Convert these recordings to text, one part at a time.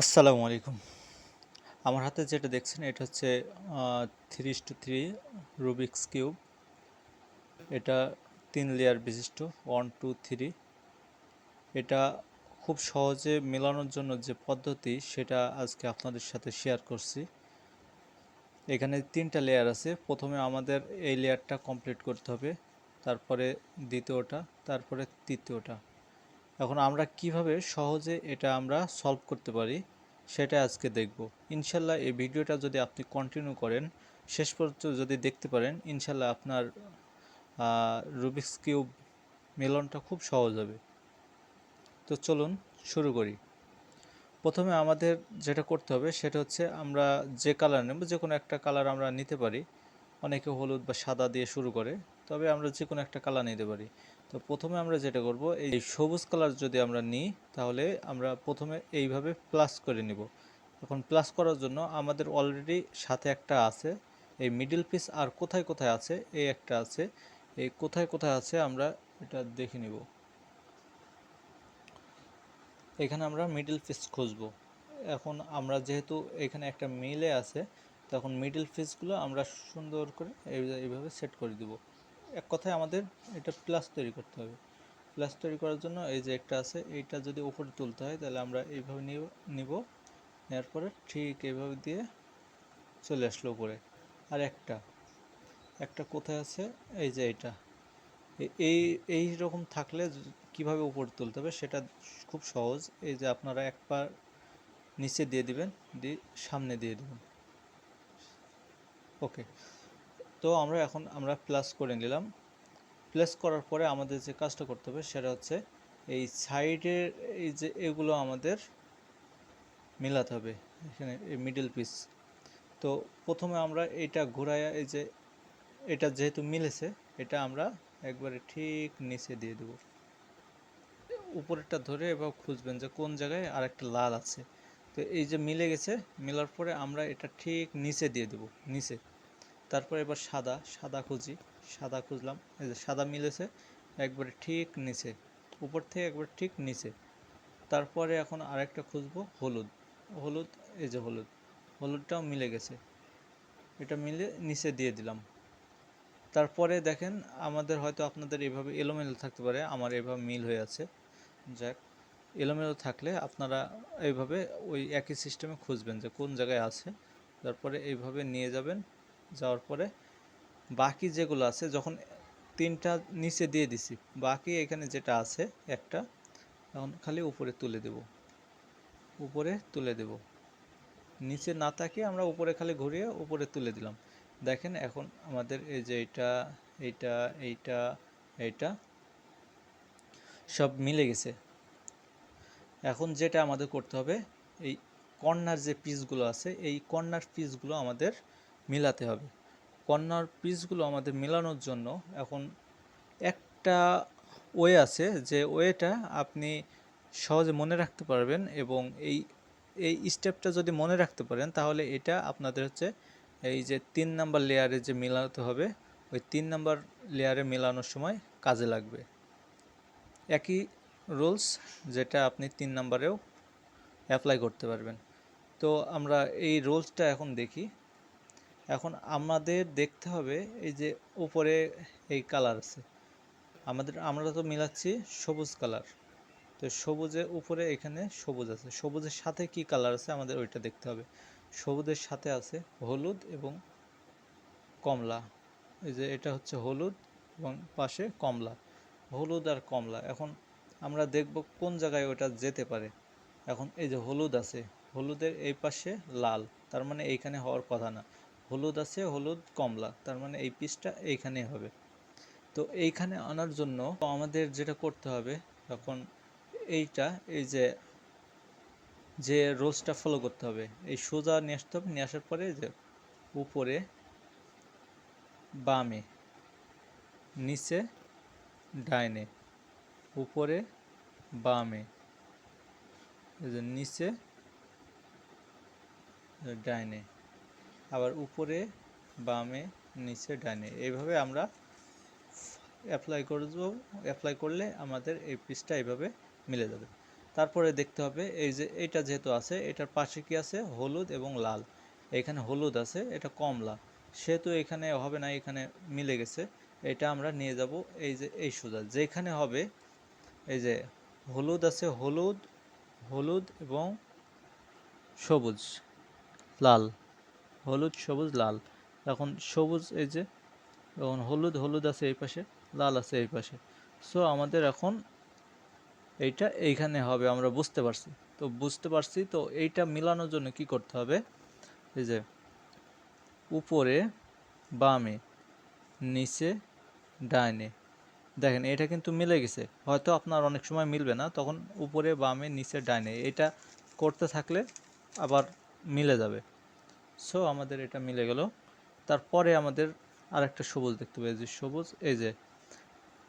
আসসালামু আলাইকুম। আমার হাতে যেটা দেখছেন, এটা হচ্ছে three to three Rubik's cube এটা তিন লেয়ার বিশিষ্ট ওয়ান টু থ্রি এটা খুব সহজে মেলানোর জন্য যে পদ্ধতি, সেটা আজকে আপনাদের সাথে শেয়ার করছি। এখানে তিনটা লেয়ার আছে। প্রথমে আমাদের এই লেয়ারটা কমপ্লিট করতে হবে, তারপরে দ্বিতীয়টা, তারপরে তৃতীয়টা। এখন আমরা কীভাবে সহজে এটা আমরা সলভ করতে পারি, সেটা আজকে দেখব। ইনশাল্লাহ এই ভিডিওটা যদি আপনি কন্টিনিউ করেন, শেষ পর্যন্ত যদি দেখতে পারেন, ইনশাল্লাহ আপনার রুবিক্স কিউব মেলনটা খুব সহজ হবে। তো চলুন শুরু করি। প্রথমে আমাদের যেটা করতে হবে, সেটা হচ্ছে আমরা যে কালার নেব যে কোনো একটা কালার আমরা নিতে পারি। অনেকে হলুদ বা সাদা দিয়ে শুরু করে, তবে আমরা যে কোনো একটা কালার নিতে পারি। তো প্রথমে আমরা যেটা করব, এই সবুজ কালার যদি আমরা নিই, তাহলে আমরা প্রথমে এইভাবে প্লাস করে নিব। এখন প্লাস করার জন্য আমাদের অলরেডি সাথে একটা আছে, এই মিডিল পিস আর কোথায় কোথায় আছে, এই একটা আছে, এই কোথায় কোথায় আছে আমরা এটা দেখে নিব। এখানে আমরা মিডিল পিস খুঁজব। এখন আমরা যেহেতু এখানে একটা মিলে আছে তখন মিডিল পিসগুলো আমরা সুন্দর করে এইভাবে সেট করে দিব। এক কথায় আমাদের এটা প্লাস তৈরি করতে হবে। প্লাস তৈরি করার জন্য এই যে একটা আছে, এইটা যদি উপরে তুলতে হয়, তাহলে আমরা এইভাবে নিব নেওয়ার পরে ঠিক এইভাবে দিয়ে চলে আসলো উপরে। আর একটা একটা কোথায় আছে? এই যে এইটা। এই এই রকম থাকলে কীভাবে উপরে তুলতে হবে সেটা খুব সহজ। এই যে আপনারা এক পা নিচে দিয়ে দিবেন, দিয়ে সামনে দিয়ে দেবেন। ওকে তো আমরা এখন, আমরা প্লাস করে নিলাম। প্লাস করার পরে আমাদের যে কাজটা করতে হবে সেটা হচ্ছে এই সাইডের এই যে এগুলো আমাদের মিলাতে হবে, এখানে এই মিডল পিস তো প্রথমে আমরা এটা ঘোরায়, এই যে এটা যেহেতু মিলেছে, এটা আমরা একবারে ঠিক নিচে দিয়ে দেব। উপরেরটা ধরে এবার খুঁজবেন যে কোন জায়গায় আর একটা লাল আছে। তো এই যে মিলে গেছে, মেলার পরে আমরা এটা ঠিক নিচে দিয়ে দেব, নিচে। তারপর এবার সাদা সাদা খুঁজি, সাদা খুঁজলাম। এই যে সাদা মিলেছে, একবারে ঠিক নিচে, উপর থেকে একবার ঠিক নিচে। তারপরে এখন আরেকটা খুঁজবো, হলুদ। হলুদ, এই যে হলুদ, হলুদটাও মিলে গেছে। এটা মিলে নিচে দিয়ে দিলাম। তারপরে দেখেন, আমাদের হয়তো আপনাদের এভাবে এলোমেলো থাকতে পারে, আমার এভাবে মিল হয়ে আছে। যাক, এলোমেলো থাকলে আপনারা এইভাবে ওই একই সিস্টেমে খুঁজবেন যে কোন জায়গায় আছে। তারপরে এইভাবে নিয়ে যাবেন। যাওয়ার পরে বাকি যেগুলো আছে, যখন তিনটা নিচে দিয়ে দিছি, বাকি এখানে যেটা আছে একটা, এখন খালি উপরে তুলে দেব। উপরে তুলে দেব। নিচে না তাকিয়ে আমরা উপরে খালি ঘুরিয়ে উপরে তুলে দিলাম। দেখেন এখন আমাদের এই যে এটা এইটা এইটা এইটা, সব মিলে গেছে। এখন যেটা আমাদের করতে হবে, এই কর্নার যে পিসগুলো আছে, এই কর্নার পিসগুলো আমাদের মিলাতে হবে। কর্নার পিসগুলো আমাদের মেলানোর জন্য এখন একটা ওয়ে আছে যে ওয়েটা আপনি সহজে মনে রাখতে পারবেন এবং এই এই স্টেপটা যদি মনে রাখতে পারেন তাহলে এটা আপনাদের হচ্ছে এই যে তিন নাম্বার লেয়ারে যে মেলাতে হবে, ওই তিন নাম্বার লেয়ারে মেলানোর সময় কাজে লাগবে। একই রুলস যেটা আপনি তিন নাম্বারেও অ্যাপ্লাই করতে পারবেন। তো আমরা এই রুলসটা এখন দেখি। এখন আমাদের দেখতে হবে এই যে উপরে এই কালার আছে। আমাদের, আমরা তো মিলাচ্ছি সবুজ কালার তো সবুজে উপরে এখানে সবুজ আছে। সবুজের সাথে কি কালার আছে আমাদের ওইটা দেখতে হবে। সবুজের সাথে আছে হলুদ এবং কমলা। এই যে এটা হচ্ছে হলুদ এবং পাশে কমলা। হলুদ আর কমলা। এখন আমরা দেখব কোন জায়গায় ওটা যেতে পারে। এখন এই যে হলুদ আছে। হলুদের এই পাশে লাল। তার মানে এইখানে হওয়ার কথা না। হলুদ আছে, হলুদ, কমলা। তার মানে এই পিসটা এইখানে হবে। তো এইখানে আনার জন্য আমাদের যেটা করতে হবে তখন এইটা, এই যে যে রোজটা ফলো করতে হবে, এই সোজা নিয়ে আসতে হবে, নিয়ে আসার পরে যে উপরে বামে, নিচে ডাইনে, উপরে বামে নিচে ডাইনে। আবার উপরে, বামে, নিচে ডাইনে এইভাবে আমরা অ্যাপ্লাই করব অ্যাপ্লাই করলে আমাদের এই পিসটা এইভাবে মিলে যাবে। তারপরে দেখতে হবে, এই যে এটা যেহেতু আছে, এটার পাশে কি আছে? হলুদ এবং লাল। এখানে হলুদ আছে, এটা কমলা। সেহেতু এখানে হবে না, এখানে মিলে গেছে। এটা আমরা নিয়ে যাব, এই যে এই সোজা। যেখানে হবে, এই যে হলুদ আছে, হলুদ হলুদ এবং সবুজ, লাল। হলুদ, সবুজ, লাল। এখন সবুজ এই যে, এখন হলুদ হলুদ আছে এই পাশে, লাল আছে এই পাশে। সো আমাদের এখন এইটা এইখানে হবে, আমরা বুঝতে পারছি। তো বুঝতে পারছি, তো এইটা মিলানোর জন্য কি করতে হবে? এই যে, উপরে, বামে, নিচে ডাইনে দেখেন, এটা কিন্তু মিলে গেছে। হয়তো আপনার অনেক সময় মিলবে না, তখন উপরে, বামে, নিচে ডাইনে এটা করতে থাকলে আবার মিলে যাবে। সো আমাদের এটা মিলে গেল। তারপরে আমাদের আরেকটা সবুজ দেখতে পাই যে সবুজ, এই যে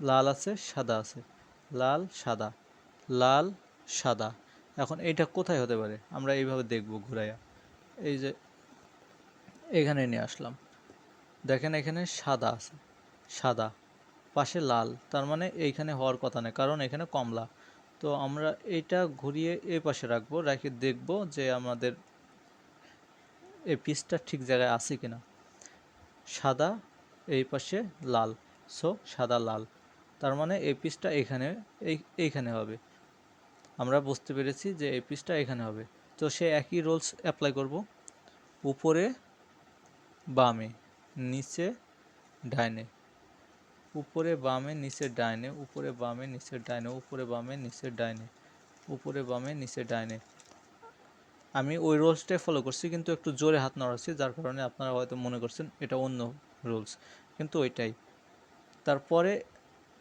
লাল আছে, সাদা আছে। লাল, সাদা। লাল, সাদা। এখন এইটা কোথায় হতে পারে? আমরা এইভাবে দেখব ঘুরাইয়া। এই যে এখানে নিয়ে আসলাম। দেখেন এখানে সাদা আছে। সাদা। পাশে লাল। তার মানে এইখানে হওয়ার কথা নেই কারণ এখানে কমলা। তো আমরা এইটা ঘুরিয়ে এই পাশে রাখব, রেখে দেখব যে আমাদের এই পিসটা ঠিক জায়গায় আছে কিনা? সাদা, এই পাশে লাল। সো সাদা, লাল। তার মানে এই পিসটা এখানে, এই, এইখানে হবে। আমরা বুঝতে পেরেছি যে এই পিসটা এখানে হবে। তো সে একই রোলস অ্যাপ্লাই করব। উপরে বামে, নিচে ডাইনে। উপরে বামে, নিচে ডাইনে। উপরে বামে, নিচে ডাইনে। উপরে বামে, নিচে ডাইনে। উপরে বামে, নিচে ডাইনে। আমি ওই রোলসটাই ফলো করছি, কিন্তু একটু জোরে হাত নাড়াচ্ছি, যার কারণে আপনারা হয়তো মনে করছেন এটা অন্য রুলস কিন্তু ওইটাই। তারপরে,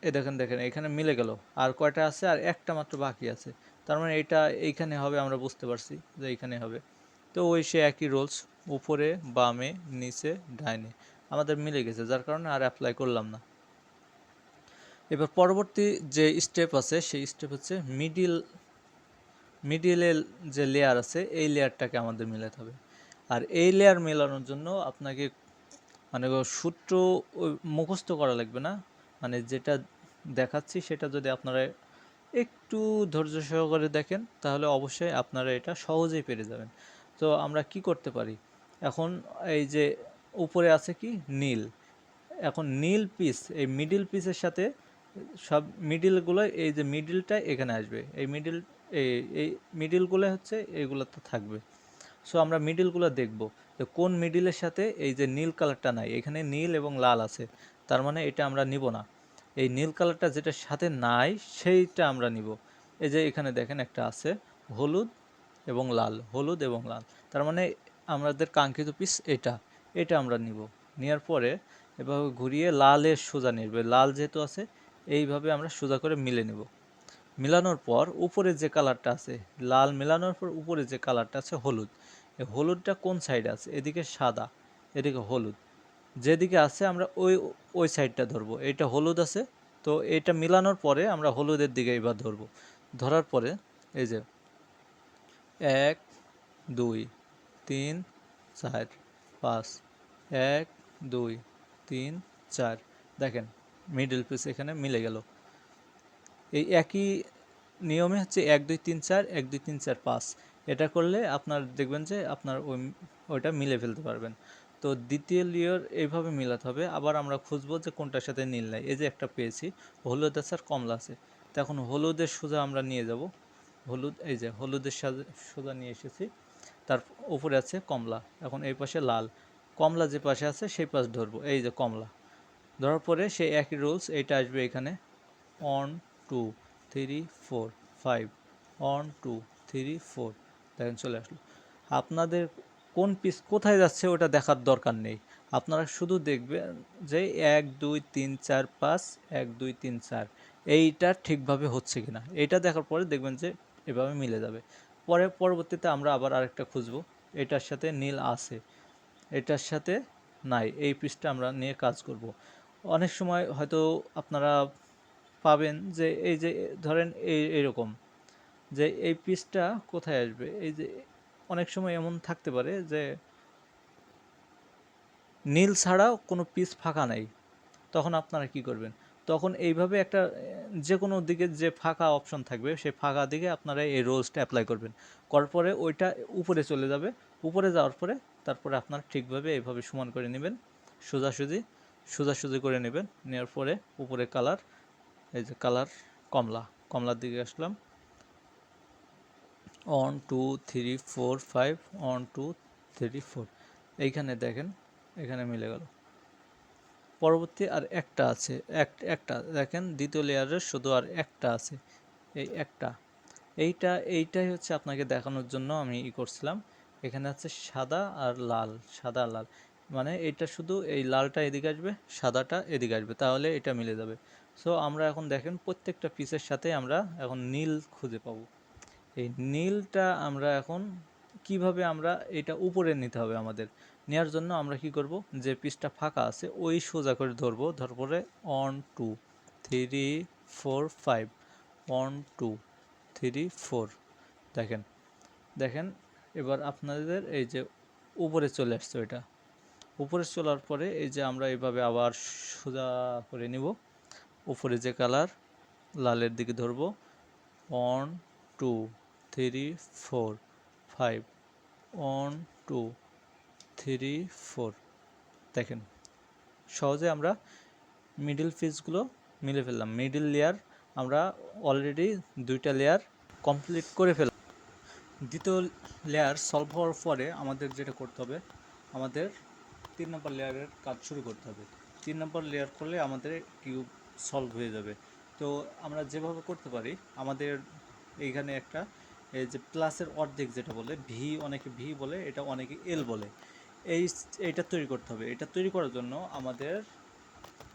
এ দেখেন দেখেন, এখানে মিলে গেল, আর কয়টা আছে, আর একটা মাত্র বাকি আছে। তার মানে এটা এইখানে হবে, আমরা বুঝতে পারছি যে এইখানে হবে। তো ওই সে একই রোলস উপরে, বামে, নিচে ডাইনে আমাদের মিলে গেছে, যার কারণে আর অ্যাপ্লাই করলাম না। এবার পরবর্তী যে স্টেপ আছে, সেই স্টেপ হচ্ছে মিডিল মিডিলের যে লেয়ার আছে, এই লেয়ারটাকে আমাদের মেলাতে হবে। আর এই লেয়ার মেলানোর জন্য আপনাকে মানে সূত্র মুখস্থ করা লাগবে না। মানে যেটা দেখাচ্ছি সেটা যদি আপনারা একটু ধৈর্য সহকারে দেখেন, তাহলে অবশ্যই আপনারা এটা সহজেই পেরে যাবেন। তো আমরা কি করতে পারি? এখন এই যে উপরে আছে কি? নীল। এখন নীল পিস এই মিডিল পিসের সাথে সব মিডিলগুলো এই যে মিডিলটা এখানে আসবে। এই মিডিল এই এই মিডিলগুলো হচ্ছে এইগুলোতে থাকবে। সো আমরা মিডিলগুলো দেখব যে কোন মিডিলের সাথে এই যে নীল কালারটা নাই, এখানে নীল এবং লাল আছে, তার মানে এটা আমরা নিব না। এই নীল কালারটা যেটা সাথে নাই, সেইটা আমরা নিব। এই যে এখানে দেখেন একটা আছে, হলুদ এবং লাল, হলুদ এবং লাল, তার মানে আমাদের কাঙ্ক্ষিত পিস এটা এটা আমরা নিব। নেওয়ার পরে এভাবে ঘুরিয়ে লালের সোজা নেবে লাল যেহেতু আছে, এইভাবে আমরা সোজা করে মিলে নেব। মিলানোর পর উপরে যে কালারটা আছে, লাল মেলানোর পর উপরে যে কালারটা আছে, হলুদ। এই হলুদটা কোন সাইডে আছে? এদিকে সাদা, এদিকে হলুদ। যেদিকে আছে, আমরা ওই ওই সাইডটা ধরবো। এটা হলুদ আছে, তো এটা মিলানোর পরে আমরা হলুদের দিকে এবার ধরবো। ধরার পরে এই যে এক, দুই, তিন, চার, পাঁচ, এক, দুই, তিন, চার। দেখেন মিডল পিস এখানে মিলে গেল। এই একই নিয়মে হচ্ছে এক, দুই, তিন, চার, এক, দুই, তিন, চার, পাঁচ। এটা করলে আপনার দেখবেন যে আপনার ওই, ওইটা মিলে ফেলতে পারবেন। তো দ্বিতীয় লেয়ার এইভাবে মিলাতে হবে। আবার আমরা খুঁজবো যে কোনটার সাথে নীল নাই। এই যে একটা পেয়েছি, হলুদ আছে আর কমলা আছে। তো এখন হলুদের সোজা আমরা নিয়ে যাব। হলুদ, এই যে হলুদের সোজা নিয়ে এসেছি। তার উপরে আছে কমলা। এখন এই পাশে লাল। কমলা যে পাশে আছে, সেই পাশ ধরবো। এই যে কমলা। ধরার পরে সেই একই রুলস এইটা আসবে এখানে। One two three four five one two three four দেখেন চলে আসলো। আপনাদের কোন পিস কোথায় যাচ্ছে ওটা দেখার দরকার নেই। আপনারা শুধু দেখবেন যে এক, দুই, তিন, চার, পাঁচ, এক, দুই, তিন, চার, এইটা ঠিকভাবে হচ্ছে কিনা। এইটা দেখার পরে দেখবেন যে এভাবে মিলে যাবে। পরে পরবর্তীতে আমরা আবার আরেকটা খুঁজবো। এটার সাথে নীল আছে, এটার সাথে নাই, এই পিসটা আমরা নিয়ে কাজ করব। অনেক সময় হয়তো আপনারা পাবেন যে এই যে ধরেন এই এরকম যে এই পিসটা কোথায় আসবে? এই যে অনেক সময় এমন থাকতে পারে যে নীল ছাড়াও কোনো পিস ফাঁকা নাই। তখন আপনারা কি করবেন? তখন এইভাবে একটা যে কোনো দিকে যে ফাঁকা অপশন থাকবে, সেই ফাঁকা দিকে আপনারা এই রোজটা অ্যাপ্লাই করবেন। করার পরে ওইটা উপরে চলে যাবে। উপরে যাওয়ার পরে তারপরে আপনারা ঠিকভাবে এইভাবে সমান করে নেবেন। সোজাসুজি সোজাসুজি করে নেবেন। নেওয়ার পরে উপরে কালার এই যে কালার, কমলা। কমলার দিকে আসলাম। One two three four five one two three four এইখানে দেখেন, এখানে মিলে গেল। পরবর্তী আর একটা আছে, এক, একটা। দেখেন, দ্বিতীয় লেয়ারের শুধু আর একটা আছে। এই একটা। এইটা, এইটাই হচ্ছে আপনাকে দেখানোর জন্য আমি ই করছিলাম। এখানে আছে সাদা আর লাল, সাদা লাল। মানে এটা শুধু এই লালটা এদিকে আসবে, সাদাটা এদিকে আসবে। তাহলে এটা মিলে যাবে। সো আমরা এখন দেখেন প্রত্যেকটা পিসের সাথে আমরা এখন নীল খুঁজে পাবো। এই নীলটা আমরা এখন কীভাবে আমরা এটা উপরে নিতে হবে আমাদের? নেওয়ার জন্য আমরা কি করব? যে পিসটা ফাঁকা আছে, ওই সোজা করে ধরবো। ধরপরে one two three four five one two three four দেখেন দেখেন, এবার আপনাদের এই যে উপরে চলে আসছে ওইটা। উপরে চলার পরে এই যে আমরা এইভাবে আবার সোজা করে নিব। উপরে যে কালার, লালের দিকে ধরবো। One, two, three, four, five. One, two, three, four. দেখেন, সহজে আমরা মিডিল পিসগুলো মিলে ফেললাম। মিডিল লেয়ার আমরা অলরেডি দুইটা লেয়ার কমপ্লিট করে ফেললাম। দ্বিতীয় লেয়ার সলভ হওয়ার পরে আমাদের যেটা করতে হবে, আমাদের তিন নম্বর লেয়ারের কাজ শুরু করতে হবে। তিন নম্বর লেয়ার করলে আমাদের কিউব সলভ হয়ে যাবে। তো আমরা যেভাবে করতে পারি, আমাদের এইখানে একটা, এই যে প্লাসের অর্ধেক যেটা বলে ভি অনেকে ভি বলে, এটা অনেকে এল বলে। এই এইটা তৈরি করতে হবে। এটা তৈরি করার জন্য আমাদের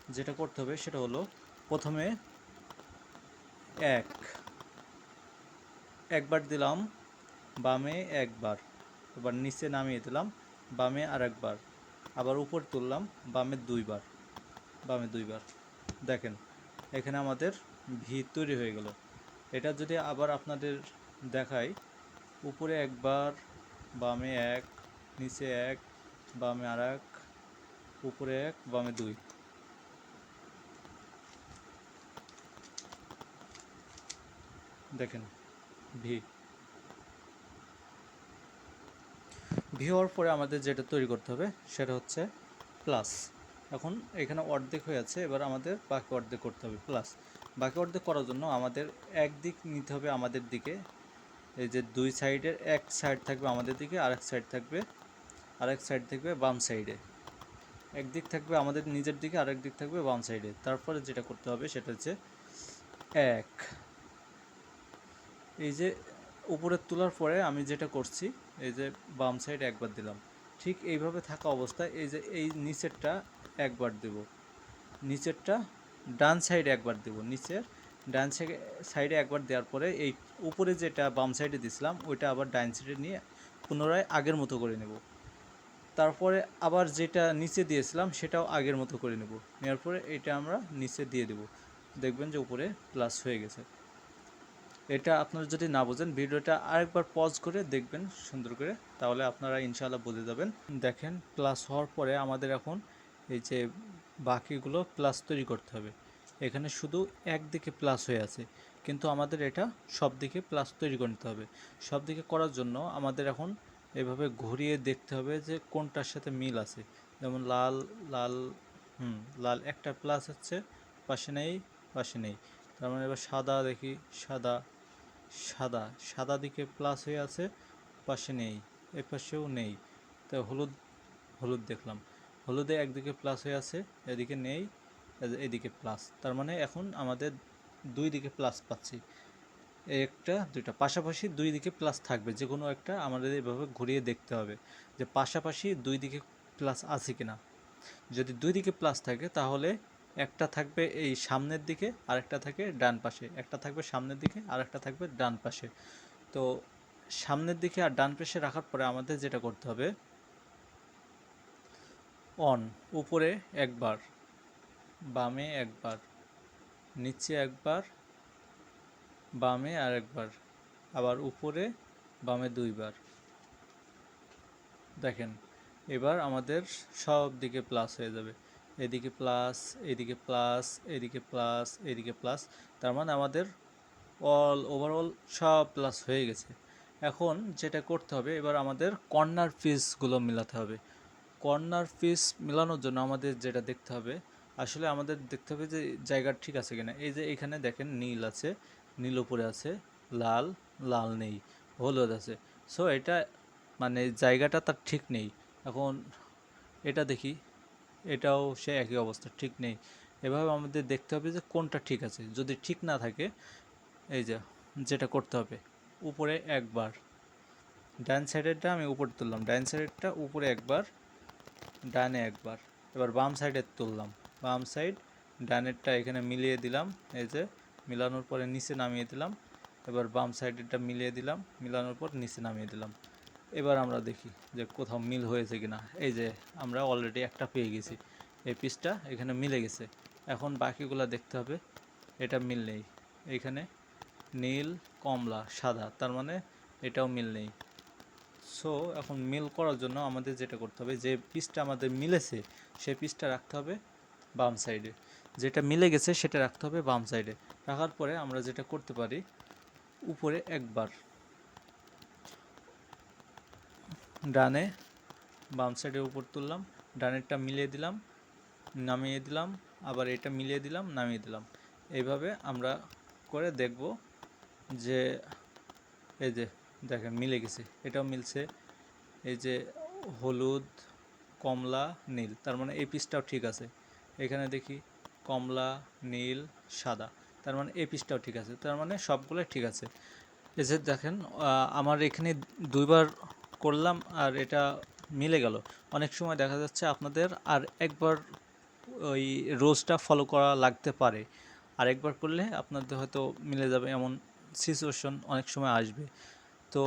যেটা করতে হবে, সেটা হলো প্রথমে এক। একবার দিলাম, বামে একবার। এবার নিচে নামিয়ে দিলাম, বামে আর একবার আবার উপর তুললাম, বামে দুইবার। বামে দুইবার। দেখেন, এখানে আমাদের ভি তৈরি হয়ে গেল। এটা যদি আবার আপনাদের দেখাই, উপরে একবার, বামে এক, নিচে এক, বামে আর এক উপরে এক, বামে দুই। দেখেন, ভি। ভি হওয়ার পরে আমাদের যেটা তৈরি করতে হবে, সেটা হচ্ছে প্লাস। এখন এখানে অর্ধেক হয়ে আছে, এবার আমাদের বাকি অর্ধেক করতে হবে। প্লাস বাকি অর্ধেক করার জন্য আমাদের একদিক নিতে হবে আমাদের দিকে। এই যে দুই সাইডের এক সাইড থাকবে আমাদের দিকে আর এক সাইড থাকবে, আরেক সাইড থাকবে বাম সাইডে একদিক থাকবে আমাদের নিজের দিকে, আরেক দিক থাকবে বাম সাইডে তারপরে যেটা করতে হবে সেটা হচ্ছে এক। এই যে উপরে তোলার পরে আমি যেটা করছি, এই যে বাম সাইড একবার দিলাম। ঠিক এইভাবে থাকা অবস্থায় এই যে এই নিচেরটা একবার দেব। নিচেরটা ডান সাইডে একবার দেব। নিচের ডান সাইডে একবার দেওয়ার পরে এই উপরে যেটা বাম সাইডে দিছিলাম, ওইটা আবার ডান সাইডে নিয়ে পুনরায় আগের মতো করে নেব। তারপরে আবার যেটা নিচে দিয়েছিলাম, সেটাও আগের মতো করে নেব। নেওয়ার পরে এটা আমরা নিচে দিয়ে দেব। দেখবেন যে উপরে প্লাস হয়ে গেছে। এটা আপনারা যদি না বোঝেন, ভিডিওটা আরেকবার পজ করে দেখবেন সুন্দর করে। তাহলে আপনারা ইনশাআল্লাহ বুঝে যাবেন। দেখেন প্লাস হওয়ার পরে আমাদের এখন এই যে বাকিগুলো প্লাস তৈরি করতে হবে। এখানে শুধু একদিকে প্লাস হয়ে আছে, কিন্তু আমাদের এটা সব দিকে প্লাস তৈরি করতে হবে। সব দিকে করার জন্য আমাদের এখন এভাবে ঘুরিয়ে দেখতে হবে যে কোনটার সাথে মিল আছে। যেমন লাল লাল, হুম, লাল একটা প্লাস হচ্ছে, পাশে নেই পাশে নেই। তার মানে এবার সাদা দেখি, সাদা সাদা সাদা দিকে প্লাস হয়ে আছে, পাশে নেই, এ পাশেও নেই। তো হলুদ হলুদ দেখলাম। হলুদে একদিকে প্লাস হয়ে আছে, এদিকে নেই এদিকে প্লাস তার মানে এখন আমাদের দুই দিকে প্লাস পাচ্ছি। একটা, দুইটা। পাশাপাশি দুই দিকে প্লাস থাকবে। যে কোনো একটা আমাদের এভাবে ঘুরিয়ে দেখতে হবে যে পাশাপাশি দুই দিকে প্লাস আছে কিনা। যদি দুই দিকে প্লাস থাকে তাহলে একটা থাকবে এই সামনের দিকে, আরেকটা থাকে ডান পাশে। একটা থাকবে সামনের দিকে আর একটা থাকবে ডান পাশে। তো সামনের দিকে আর ডান পাশে রাখার পরে আমাদের যেটা করতে হবে অন, উপরে একবার, বামে একবার, নিচে একবার, বামে আর একবার আবার উপরে, বামে দুইবার। দেখেন, এবার আমাদের সব দিকে প্লাস হয়ে যাবে। এদিকে প্লাস এদিকে প্লাস এদিকে প্লাস এদিকে প্লাস তার মানে আমাদের অল ওভারঅল সব প্লাস হয়ে গেছে। এখন যেটা করতে হবে, এবার আমাদের কর্নার পিসগুলো মিলাতে হবে। কর্নার পিস মেলানোর জন্য আমাদের যেটা দেখতে হবে, আসলে আমাদের দেখতে হবে যে জায়গা ঠিক আছে কিনা। এই যে এখানে দেখেন নীল আছে, নীল উপরে আছে, লাল লাল নেই, হলুদ আছে। সো এটা মানে জায়গাটা তার ঠিক নেই। এখন এটা দেখি, এটাও সে একই অবস্থা, ঠিক নেই। এভাবে আমাদের দেখতে হবে যে কোনটা ঠিক আছে। যদি ঠিক না থাকে, এই যে যেটা করতে হবে, উপরে একবার। ডান সাইডেরটা আমি উপরে তুললাম। ডান সাইডেরটা উপরে একবার ডানে একবার। এবার বাম সাইডে তুললাম। বাম সাইড ডানেরটা এখানে মিলিয়ে দিলাম। এই যে মিলানোর পরে নিচে নামিয়ে দিলাম। এবার বাম সাইডেরটা মিলিয়ে দিলাম। মিলানোর পর নিচে নামিয়ে দিলাম। এবার আমরা দেখি যে কোথাও মিল হয়েছে কিনা। এই যে আমরা অলরেডি একটা পেয়ে গেছি। এই পিসটা এখানে মিলে গেছে। এখন বাকিগুলো দেখতে হবে। এটা মিল নেই। এখানে নীল, কমলা, সাদা। তার মানে এটাও মিল নেই। সো এখন মিল করার জন্য আমাদের যেটা করতে হবে, যে পিসটা আমাদের মিলেছে, সেই পিসটা রাখতে হবে বাম সাইডে যেটা মিলে গেছে, সেটা রাখতে হবে বাম সাইডে রাখার পরে আমরা যেটা করতে পারি, উপরে একবার ডানে বাম সাইডে উপর তুললাম, ডানেরটা মিলিয়ে দিলাম, নামিয়ে দিলাম, আবার এটা মিলিয়ে দিলাম, নামিয়ে দিলাম। এইভাবে আমরা করে দেখব যে, এই যে দেখেন, মিলে গেছে। এটাও মিলছে। এই যে হলুদ, কমলা, নীল, তার মানে এই পিসটাও ঠিক আছে। এখানে দেখি কমলা, নীল, সাদা, তার মানে এই পিসটাও ঠিক আছে। তার মানে সবগুলোই ঠিক আছে। এই যে দেখেন আমার এখানে দুইবার করলাম আর এটা মিলে গেল। অনেক সময় দেখা যাচ্ছে আপনাদের আর একবার ওই রোজটা ফলো করা লাগতে পারে। আর একবার করলে আপনাদের হয়তো মিলে যাবে এমন সিচুয়েশন অনেক সময় আসবে। তো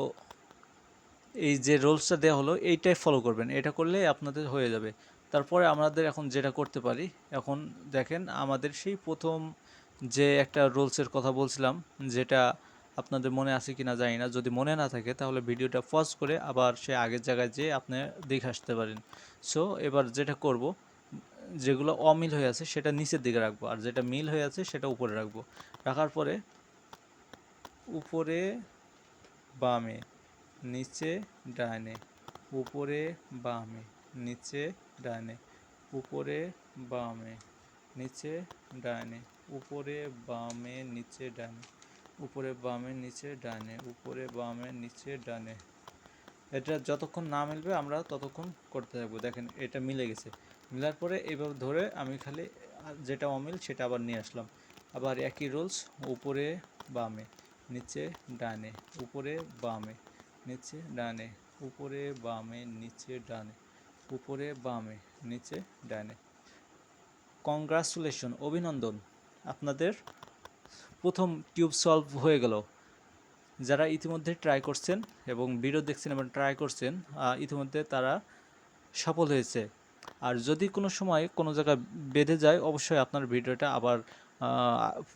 এই যে রোলসটা দেওয়া হলো, এইটাই ফলো করবেন। এটা করলে আপনাদের হয়ে যাবে। তারপরে আমাদের এখন যেটা করতে পারি, এখন দেখেন আমাদের সেই প্রথম যে একটা রোলসের কথা বলছিলাম, যেটা আপনাদের মনে আছে কি না জানি না। যদি মনে না থাকে, তাহলে ভিডিওটা পজ করে আবার সে আগের জায়গায় যেয়ে আপনি দেখে আসতে পারেন। সো এবার যেটা করব, যেগুলো অমিল হয়ে আছে, সেটা নিচের দিকে রাখব। আর যেটা মিল হয়ে আছে, সেটা উপরে রাখব। রাখার পরে, উপরে বামে, নিচে ডানে, উপরে বামে, নিচে ডানে, উপরে বামে, নিচে ডানে, উপরে বামে, নিচে ডানে, উপরে বামে, নিচে ডানে, উপরে বামে, নিচে ডানে। এটা যতক্ষণ না মিলবে আমরা ততক্ষণ করতে থাকব। দেখেন, এটা মিলে গেছে। মিলার পরে এইভাবে ধরে আমি খালি, যেটা অমিল সেটা আবার নিয়ে আসলাম। আবার একই রোলস, উপরে বামে। নিচে ডানে, উপরে বামে, নিচে ডানে, উপরে বামে, নিচে ডানে, উপরে বামে, নিচে ডানে। কংগ্রাচুলেশন অভিনন্দন। আপনাদের প্রথম টিউব সলভ হয়ে গেল। যারা ইতিমধ্যে ট্রাই করছেন এবং ভিডিও দেখছেন এবং ট্রাই করছেন ইতিমধ্যে তারা সফল হয়েছে। আর যদি কোনো সময় কোনো জায়গায় বেঁধে যায়, অবশ্যই আপনার ভিডিওটা আবার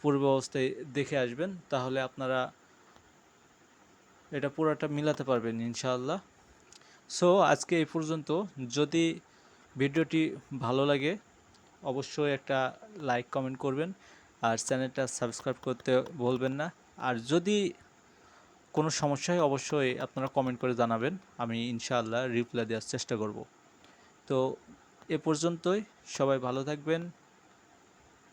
পূর্ব অবস্থায় দেখে আসবেন, তাহলে আপনারা এটা পুরোটা মিলাতে পারবেন ইনশাআল্লাহ। সো আজকে এই পর্যন্ত। যদি ভিডিওটি ভালো লাগে, অবশ্যই একটা লাইক কমেন্ট করবেন, আর চ্যানেলটা সাবস্ক্রাইব করতে ভুলবেন না। আর যদি কোনো সমস্যা হয়, অবশ্যই আপনারা কমেন্ট করে জানাবেন, আমি ইনশাআল্লাহ রিপ্লাই দেওয়ার চেষ্টা করব। তো, এ পর্যন্তই। সবাই ভালো থাকবেন।